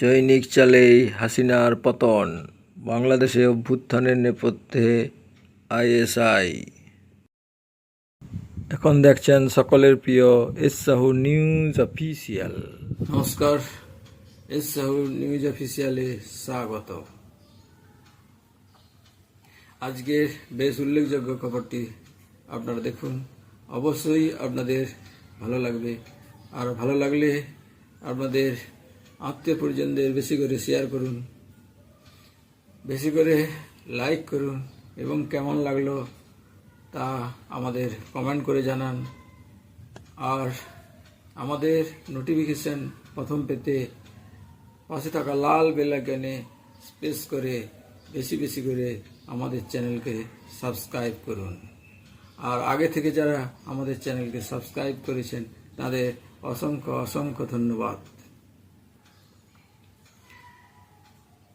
চৈনিক চালেই হাসিনার পতন, বাংলাদেশে অভ্যুত্থানের নেপথ্যে আইএসআই। এখন দেখছেন সকলের প্রিয় এস সাহু নিউজ অফিসিয়াল। নমস্কার এস সাহু নিউজ অফিসিয়ালে স্বাগত। আজকের বেশ উল্লেখযোগ্য খবরটি আপনারা দেখুন। অবশ্যই আপনাদের ভালো লাগবে। আর ভালো লাগলে আপনাদের আত্মীয় পরিজনদের বেশি করে শেয়ার করুন, বেশি করে লাইক করুন, এবং কেমন লাগল তা আমাদের কমেন্ট করে জানান। আর আমাদের নোটিফিকেশন প্রথম পেতে পাশে থাকা লাল বেল আইকনে স্পেস করে বেশি বেশি করে আমাদের চ্যানেলকে সাবস্ক্রাইব করুন। আর আগে থেকে যারা আমাদের চ্যানেলকে সাবস্ক্রাইব করেছেন, তাদের অসংখ্য অসংখ্য ধন্যবাদ।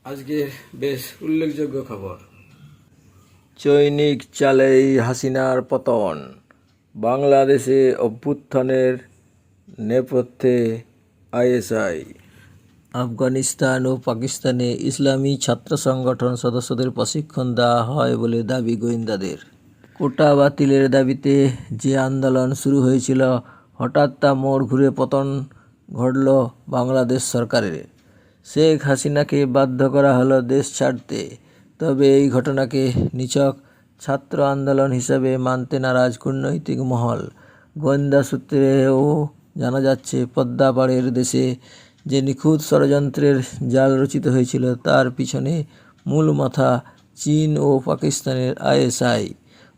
আজকের বেশ উল্লেখযোগ্য খবর। চৈনিক চালেই হাসিনার পতন। বাংলাদেশে অভ্যুত্থানের নেপথ্যে আইএসআই। আফগানিস্তান ও পাকিস্তানে ইসলামী ছাত্র সংগঠন সদস্যদের প্রশিক্ষণ দেওয়া হয় বলে দাবি গোয়েন্দাদের। কোটা বাতিলের দাবিতে যে আন্দোলন শুরু হয়েছিল, হঠাৎ তা মোড় ঘুরে পতন ঘটল বাংলাদেশ সরকারের। শেখ হাসিনাকে বাধ্য করা হলো দেশ ছাড়তে। তবে এই ঘটনাকে নিছক ছাত্র আন্দোলন হিসাবে মানতে নারাজ কূটনৈতিক মহল। গোয়েন্দা সূত্রেও জানা যাচ্ছে, পদ্মাপাড়ের দেশে যে নিখুঁত ষড়যন্ত্রের জাল রচিত হয়েছিল, তার পিছনে মূল মাথা চীন ও পাকিস্তানের আইএসআই।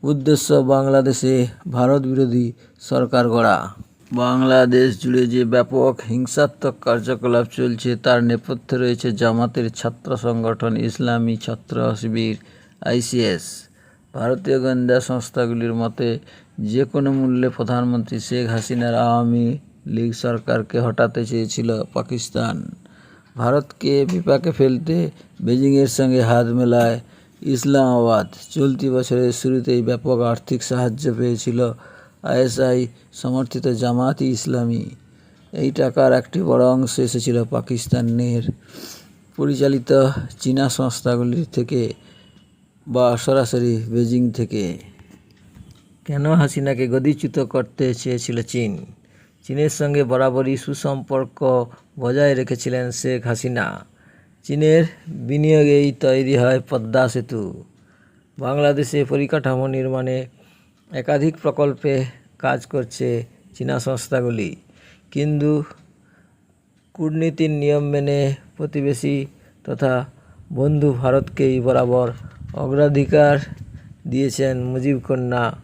উদ্দেশ্য বাংলাদেশে ভারত বিরোধী সরকার গড়া। বাংলাদেশ জুড়ে যে ব্যাপক হিংসাত্মক কার্যকলাপ চলছে, তার নেপথ্যে রয়েছে জামাতের ছাত্র সংগঠন ইসলামী ছাত্র শিবির, আইসিএস। ভারতীয় গোয়েন্দা সংস্থাগুলির মতে, যে কোনো মূল্যে প্রধানমন্ত্রী শেখ হাসিনার আওয়ামী লীগ সরকারকে হটাতে চেয়েছিল পাকিস্তান। ভারতকে বিপাকে ফেলতে বেজিংয়ের সঙ্গে হাত মেলায় ইসলামাবাদ। চলতি বছরের শুরুতেই ব্যাপক আর্থিক সাহায্য পেয়েছিল আইএসআই সমর্থিত জামাতি ইসলামী। এই টাকার একটি বড় অংশ এসেছিল পাকিস্তানের পরিচালিত চীনা সংস্থাগুলির থেকে বা সরাসরি বেজিং থেকে। কেন হাসিনাকে গদিচ্যুত করতে চেয়েছিল চীন? চীনের সঙ্গে বরাবরই সুসম্পর্ক বজায় রেখেছিলেন শেখ হাসিনা। চীনের বিনিয়োগেই তৈরি হয় পদ্মা সেতু। বাংলাদেশে পরিকাঠামো নির্মাণে একাধিক প্রকল্পে কাজ করছে চীনা সংস্থাগুলি। কিন্তু কূটনীতির নিয়ম মেনে প্রতিবেশী তথা বন্ধু ভারতকেই বরাবর অগ্রাধিকার দিয়েছেন মুজিব কন্যা।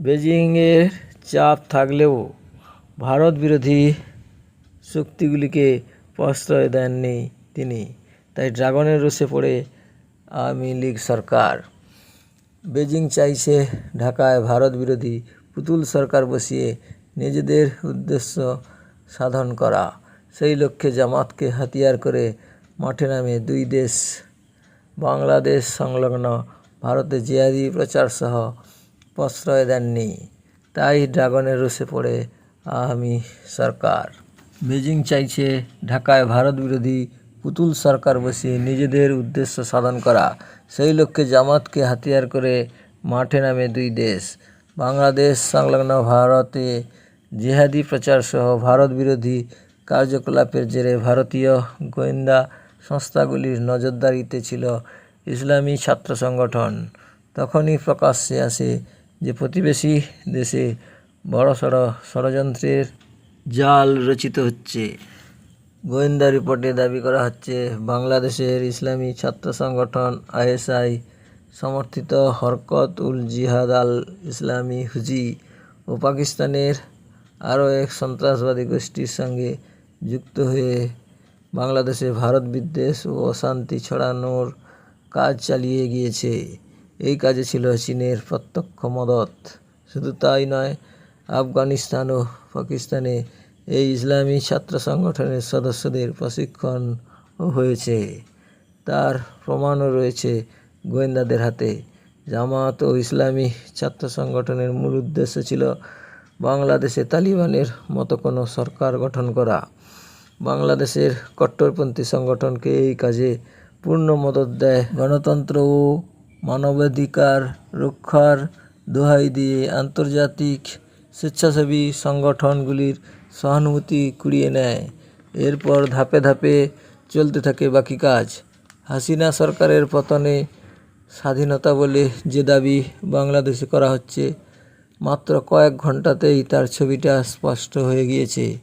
বেজিংয়ের চাপ থাকলেও ভারত বিরোধী শক্তিগুলিকে প্রশ্রয় দেননি তিনি। তাই ড্রাগনের রোষে পড়ে আওয়ামী লীগ সরকার। বেজিং চাইছে ঢাকায় ভারত বিরোধী পুতুল সরকার বসিয়ে নিজেদের উদ্দেশ্য সাধন করা। সেই লক্ষ্যে জামাতকে হাতিয়ার করে মাঠে নামে দুই দেশ, বাংলাদেশ সংলগ্ন, ভারতে জিহাদি প্রচার সহ প্রশ্রয় দেননি। তাই ড্রাগনের রোষে পড়ে আওয়ামী সরকার। বেজিং চাইছে ঢাকায় ভারত বিরোধী পুতুল সরকার বসিয়ে নিজেদের উদ্দেশ্য সাধন করা। সেই লক্ষ্যে জামাতকে হাতিয়ার করে মাঠে নামে দুই দেশ। বাংলাদেশ, সংলগ্ন ভারতে জেহাদি প্রচার সহ ভারত বিরোধী কার্যকলাপের জেরে ভারতীয় গোয়েন্দা সংস্থাগুলির নজরদারিতে ছিল ইসলামী ছাত্র সংগঠন। তখনই প্রকাশ্যে আসে যে প্রতিবেশী দেশে বড়সড় ষড়যন্ত্রের জাল রচিত হচ্ছে। গোয়েন্দা রিপোর্টে দাবি করা হচ্ছে, বাংলাদেশের ইসলামী ছাত্র সংগঠন আইএসআই সমর্থিত হরকত উল জিহাদ আল ইসলামী হুজি ও পাকিস্তানের আরও এক সন্ত্রাসবাদী গোষ্ঠীর সঙ্গে যুক্ত হয়ে বাংলাদেশে ভারত বিদ্বেষ ও অশান্তি ছড়ানোর কাজ চালিয়ে গিয়েছে। এই কাজে ছিল চীনের প্রত্যক্ষ মদত। শুধু তাই নয়, আফগানিস্তান ও পাকিস্তানে এই ইসলামী ছাত্র সংগঠনের সদস্যদের প্রশিক্ষণ হয়েছে। তার প্রমাণও রয়েছে গোয়েন্দাদের হাতে। জামাত ও ইসলামী ছাত্র সংগঠনের মূল উদ্দেশ্য ছিল বাংলাদেশে তালিবানের মতো কোনো সরকার গঠন করা। বাংলাদেশের কট্টরপন্থী সংগঠনকে এই কাজে পূর্ণ মদত দেয়। গণতন্ত্র ও মানবাধিকার রক্ষার দোহাই দিয়ে আন্তর্জাতিক স্বেচ্ছাসেবী সংগঠনগুলির সহানুভূতি কুড়িয়ে নেয়। এরপর ধাপে ধাপে চলতে থাকে বাকি কাজ। হাসিনা সরকারের পতনে স্বাধীনতা বলে যে দাবি বাংলাদেশে করা হচ্ছে, মাত্র কয়েক ঘন্টাতেই তার ছবিটা স্পষ্ট হয়ে গিয়েছে।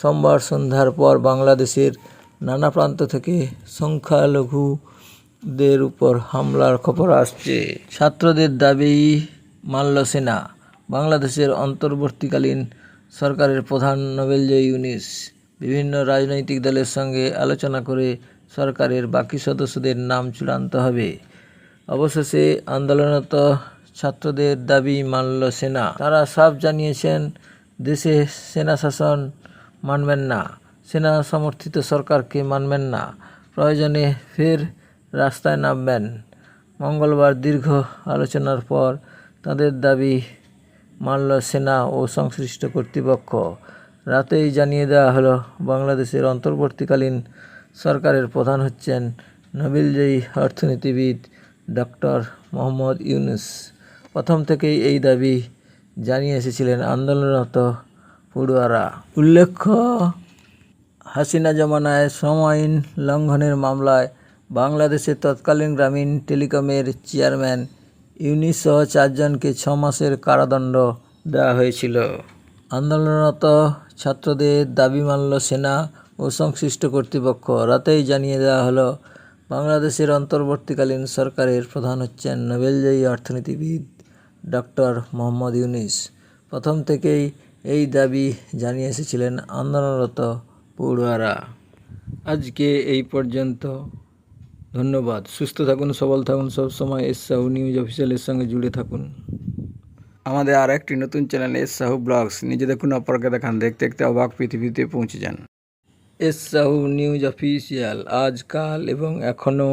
সোমবার সন্ধ্যার পর বাংলাদেশের নানা প্রান্ত থেকে সংখ্যালঘুদের উপর হামলার খবর আসছে। ছাত্রদের দাবি, মানল সেনা, বাংলাদেশের অন্তর্বর্তীকালীন সরকারের প্রধান নোবেলজয়ী ইউনিস। বিভিন্ন রাজনৈতিক দলের সঙ্গে আলোচনা করে সরকারের বাকি সদস্যদের নাম চূড়ান্ত হবে। অবশেষে আন্দোলনরত ছাত্রদের দাবি মানল সেনা। তারা সাফ জানিয়েছেন, দেশে সেনা শাসন মানবেন না। সেনা সমর্থিত সরকারকে মানবেন না। প্রয়োজনে ফের রাস্তায় নামবেন। মঙ্গলবার দীর্ঘ আলোচনার পর তাদের দাবি মানল সেনা ও সংশ্লিষ্ট কর্তৃপক্ষ। রাতেই জানিয়ে দেওয়া হলো, বাংলাদেশের অন্তর্বর্তীকালীন সরকারের প্রধান হচ্ছেন নোবেলজয়ী অর্থনীতিবিদ ডক্টর মোহাম্মদ ইউনুস। প্রথম থেকেই এই দাবি জানিয়ে এসেছিলেন আন্দোলনরত পড়ুয়ারা। উল্লেখ্য, হাসিনা জমানায় শ্রম আইন লঙ্ঘনের মামলায় বাংলাদেশের তৎকালীন গ্রামীণ টেলিকমের চেয়ারম্যান ইউনিস সহ চারজনকে ছ মাসের কারাদণ্ড দেওয়া হয়েছিল। আন্দোলনরত ছাত্রদের দাবি মানল সেনা ও সংশ্লিষ্ট কর্তৃপক্ষ। রাতেই জানিয়ে দেওয়া হলো, বাংলাদেশের অন্তর্বর্তীকালীন সরকারের প্রধান হচ্ছেন নোবেলজয়ী অর্থনীতিবিদ ডক্টর মোহাম্মদ ইউনিস। প্রথম থেকেই এই দাবি জানিয়ে এসেছিলেন আন্দোলনরত পড়ুয়ারা। আজকে এই পর্যন্ত। ধন্যবাদ। সুস্থ থাকুন সবল থাকুন সবসময় এস সাহু নিউজ অফিসিয়ালের সঙ্গে জুড়ে থাকুন। আমাদের আর একটি নতুন চ্যানেল এস সাহু ব্লগস। নিজে দেখুন অপরকে দেখান দেখতে দেখতে অবাক পৃথিবীতে পৌঁছে যান। এস সাহু নিউজ অফিসিয়াল আজকাল এবং এখনও।